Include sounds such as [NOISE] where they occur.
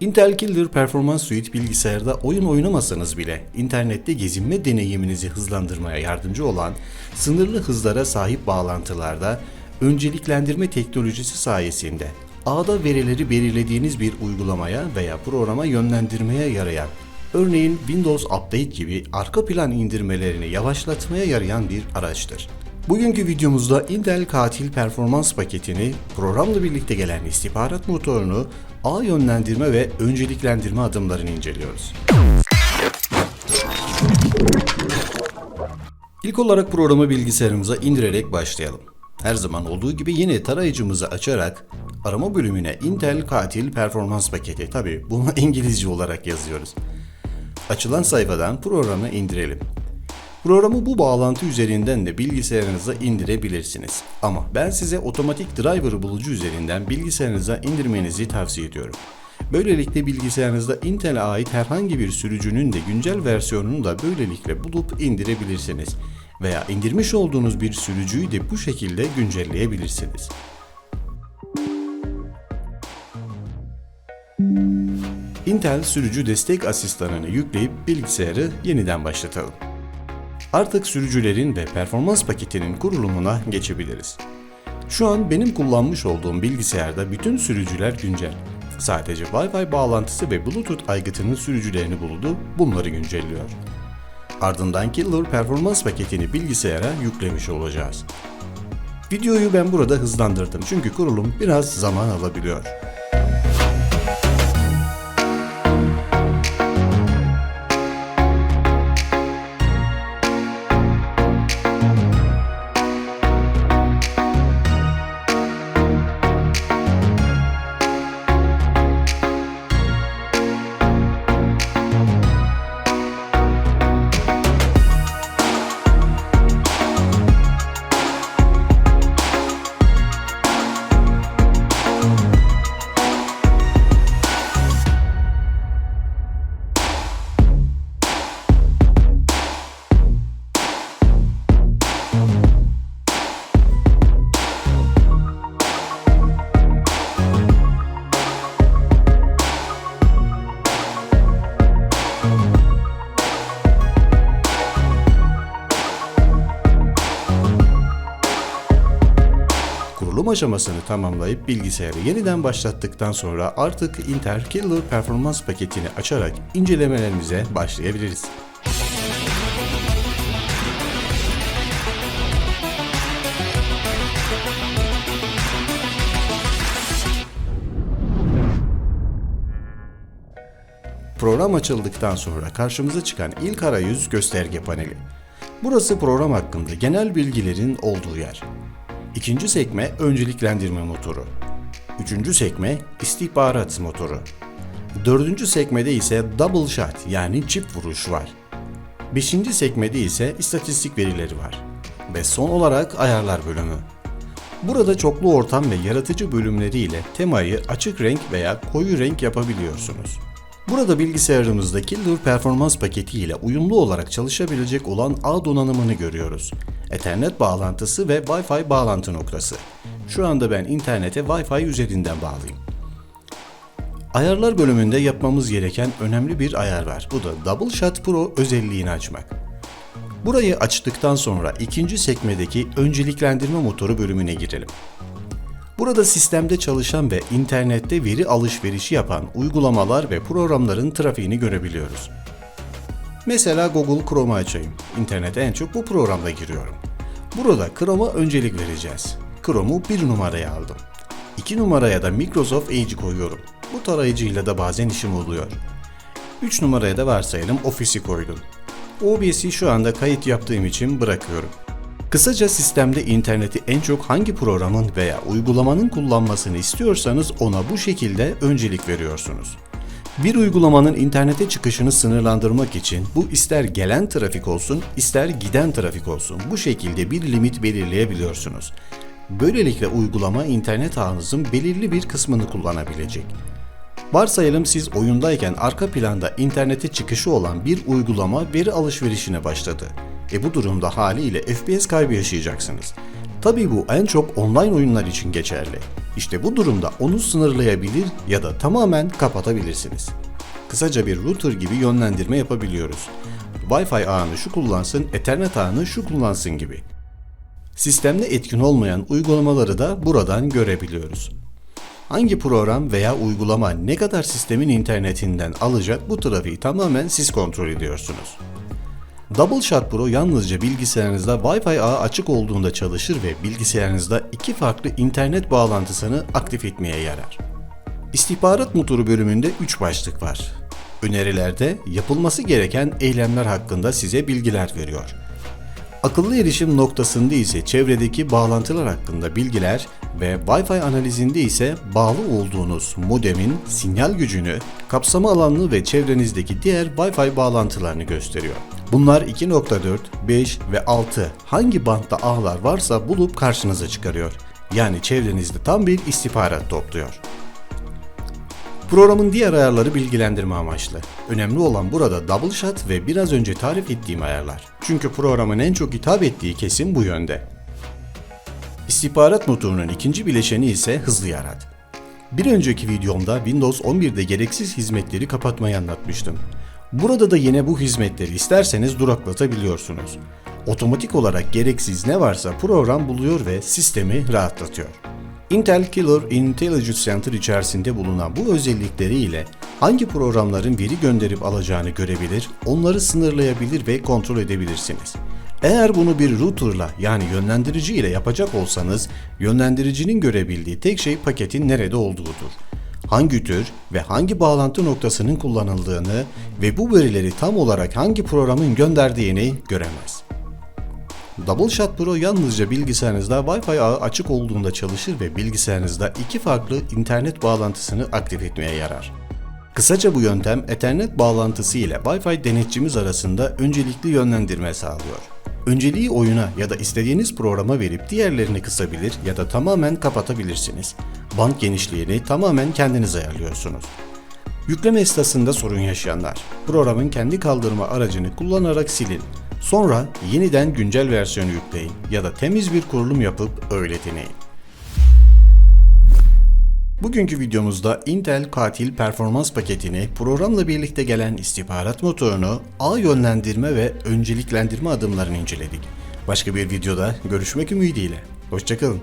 Intel Killer Performance Suite bilgisayarda oyun oynamasanız bile internette gezinme deneyiminizi hızlandırmaya yardımcı olan sınırlı hızlara sahip bağlantılarda önceliklendirme teknolojisi sayesinde ağda verileri belirlediğiniz bir uygulamaya veya programa yönlendirmeye yarayan örneğin Windows Update gibi arka plan indirmelerini yavaşlatmaya yarayan bir araçtır. Bugünkü videomuzda Intel Katil Performans paketini, programla birlikte gelen istihbarat motorunu, ağ yönlendirme ve önceliklendirme adımlarını inceliyoruz. İlk olarak programı bilgisayarımıza indirerek başlayalım. Her zaman olduğu gibi yine tarayıcımızı açarak arama bölümüne Intel Katil Performans paketi, tabi bunu [LAUGHS] İngilizce olarak yazıyoruz. Açılan sayfadan programı indirelim. Programı bu bağlantı üzerinden de bilgisayarınıza indirebilirsiniz. Ama ben size otomatik driver bulucu üzerinden bilgisayarınıza indirmenizi tavsiye ediyorum. Böylelikle bilgisayarınızda Intel'e ait herhangi bir sürücünün de güncel versiyonunu da böylelikle bulup indirebilirsiniz. Veya indirmiş olduğunuz bir sürücüyü de bu şekilde güncelleyebilirsiniz. Intel sürücü destek asistanını yükleyip bilgisayarı yeniden başlatalım. Artık sürücülerin ve performans paketinin kurulumuna geçebiliriz. Şu an benim kullanmış olduğum bilgisayarda bütün sürücüler güncel. Sadece Wi-Fi bağlantısı ve Bluetooth aygıtının sürücülerini buldu, bunları güncelliyor. Ardından Killer performans paketini bilgisayara yüklemiş olacağız. Videoyu ben burada hızlandırdım çünkü kurulum biraz zaman alabiliyor. Kurulum aşamasını tamamlayıp bilgisayarı yeniden başlattıktan sonra artık Intel Killer Performans paketini açarak incelemelerimize başlayabiliriz. Program açıldıktan sonra karşımıza çıkan ilk arayüz gösterge paneli. Burası program hakkında genel bilgilerin olduğu yer. İkinci sekme önceliklendirme motoru. Üçüncü sekme istihbarat motoru. Dördüncü sekmede ise double shot yani çift vuruş var. Beşinci sekmede ise istatistik verileri var. Ve son olarak ayarlar bölümü. Burada çoklu ortam ve yaratıcı bölümleriyle temayı açık renk veya koyu renk yapabiliyorsunuz. Burada bilgisayarımızda Killer Performans paketi ile uyumlu olarak çalışabilecek olan ağ donanımını görüyoruz. Ethernet bağlantısı ve Wi-Fi bağlantı noktası. Şu anda ben internete Wi-Fi üzerinden bağlıyım. Ayarlar bölümünde yapmamız gereken önemli bir ayar var. Bu da Double Shot Pro özelliğini açmak. Burayı açtıktan sonra ikinci sekmedeki önceliklendirme motoru bölümüne girelim. Burada sistemde çalışan ve internette veri alışverişi yapan uygulamalar ve programların trafiğini görebiliyoruz. Mesela Google Chrome'u açayım. İnternete en çok bu programda giriyorum. Burada Chrome'a öncelik vereceğiz. Chrome'u bir numaraya aldım. 2 numaraya da Microsoft Edge'i koyuyorum. Bu tarayıcıyla da bazen işim oluyor. 3 numaraya da varsayalım Office'i koydum. OBS'i şu anda kayıt yaptığım için bırakıyorum. Kısaca sistemde interneti en çok hangi programın veya uygulamanın kullanmasını istiyorsanız ona bu şekilde öncelik veriyorsunuz. Bir uygulamanın internete çıkışını sınırlandırmak için bu ister gelen trafik olsun, ister giden trafik olsun bu şekilde bir limit belirleyebiliyorsunuz. Böylelikle uygulama internet ağınızın belirli bir kısmını kullanabilecek. Varsayalım siz oyundayken arka planda internete çıkışı olan bir uygulama veri alışverişine başladı. E bu durumda haliyle FPS kaybı yaşayacaksınız. Tabii bu en çok online oyunlar için geçerli. İşte bu durumda onu sınırlayabilir ya da tamamen kapatabilirsiniz. Kısaca bir router gibi yönlendirme yapabiliyoruz. Wi-Fi ağını şu kullansın, Ethernet ağını şu kullansın gibi. Sistemde etkin olmayan uygulamaları da buradan görebiliyoruz. Hangi program veya uygulama ne kadar sistemin internetinden alacak bu trafiği tamamen siz kontrol ediyorsunuz. Double Shot Pro yalnızca bilgisayarınızda Wi-Fi ağı açık olduğunda çalışır ve bilgisayarınızda iki farklı internet bağlantısını aktif etmeye yarar. İstihbarat motoru bölümünde 3 başlık var. Önerilerde yapılması gereken eylemler hakkında size bilgiler veriyor. Akıllı erişim noktasında ise çevredeki bağlantılar hakkında bilgiler ve Wi-Fi analizinde ise bağlı olduğunuz modemin sinyal gücünü, kapsama alanını ve çevrenizdeki diğer Wi-Fi bağlantılarını gösteriyor. Bunlar 2.4, 5 ve 6 hangi bantta ağlar varsa bulup karşınıza çıkarıyor. Yani çevrenizde tam bir istihbarat topluyor. Programın diğer ayarları bilgilendirme amaçlı. Önemli olan burada double shot ve biraz önce tarif ettiğim ayarlar. Çünkü programın en çok hitap ettiği kesim bu yönde. İstihbarat motorunun ikinci bileşeni ise hızlı yarat. Bir önceki videomda Windows 11'de gereksiz hizmetleri kapatmayı anlatmıştım. Burada da yine bu hizmetleri isterseniz duraklatabiliyorsunuz. Otomatik olarak gereksiz ne varsa program buluyor ve sistemi rahatlatıyor. Intel Killer Intelligence Center içerisinde bulunan bu özellikleriyle hangi programların veri gönderip alacağını görebilir, onları sınırlayabilir ve kontrol edebilirsiniz. Eğer bunu bir routerla yani yönlendirici ile yapacak olsanız, yönlendiricinin görebildiği tek şey paketin nerede olduğudur. Hangi tür ve hangi bağlantı noktasının kullanıldığını ve bu verileri tam olarak hangi programın gönderdiğini göremez. Double Shot Pro yalnızca bilgisayarınızda Wi-Fi ağı açık olduğunda çalışır ve bilgisayarınızda iki farklı internet bağlantısını aktif etmeye yarar. Kısaca bu yöntem Ethernet bağlantısı ile Wi-Fi denetçimiz arasında öncelikli yönlendirme sağlıyor. Önceliği oyuna ya da istediğiniz programa verip diğerlerini kısabilir ya da tamamen kapatabilirsiniz. Band genişliğini tamamen kendiniz ayarlıyorsunuz. Yükleme esnasında sorun yaşayanlar, programın kendi kaldırma aracını kullanarak silin. Sonra yeniden güncel versiyonu yükleyin ya da temiz bir kurulum yapıp öyle deneyin. Bugünkü videomuzda Intel Katil Performans paketini, programla birlikte gelen istihbarat motorunu, ağ yönlendirme ve önceliklendirme adımlarını inceledik. Başka bir videoda görüşmek ümidiyle. Hoşçakalın.